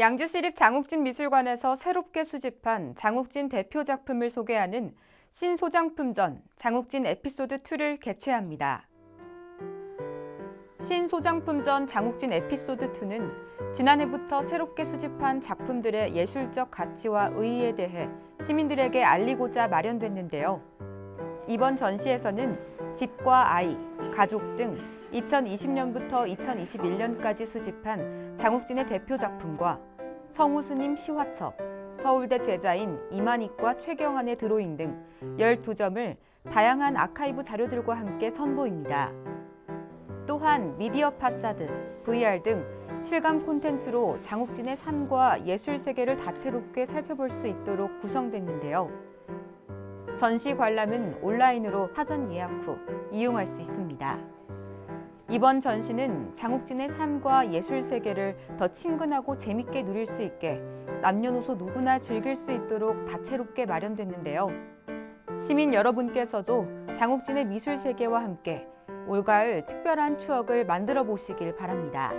양주시립 장욱진 미술관에서 새롭게 수집한 장욱진 대표 작품을 소개하는 신소장품전 장욱진 에피소드 2를 개최합니다. 신소장품전 장욱진 에피소드 2는 지난해부터 새롭게 수집한 작품들의 예술적 가치와 의의에 대해 시민들에게 알리고자 마련됐는데요. 이번 전시에서는 집과 아이, 가족 등 2020년부터 2021년까지 수집한 장욱진의 대표 작품과 성우스님 시화첩, 서울대 제자인 이만희과 최경환의 드로잉 등 12점을 다양한 아카이브 자료들과 함께 선보입니다. 또한 미디어 파사드, VR 등 실감 콘텐츠로 장욱진의 삶과 예술 세계를 다채롭게 살펴볼 수 있도록 구성됐는데요. 전시 관람은 온라인으로 사전 예약 후 이용할 수 있습니다. 이번 전시는 장욱진의 삶과 예술 세계를 더 친근하고 재밌게 누릴 수 있게 남녀노소 누구나 즐길 수 있도록 다채롭게 마련됐는데요. 시민 여러분께서도 장욱진의 미술 세계와 함께 올가을 특별한 추억을 만들어 보시길 바랍니다.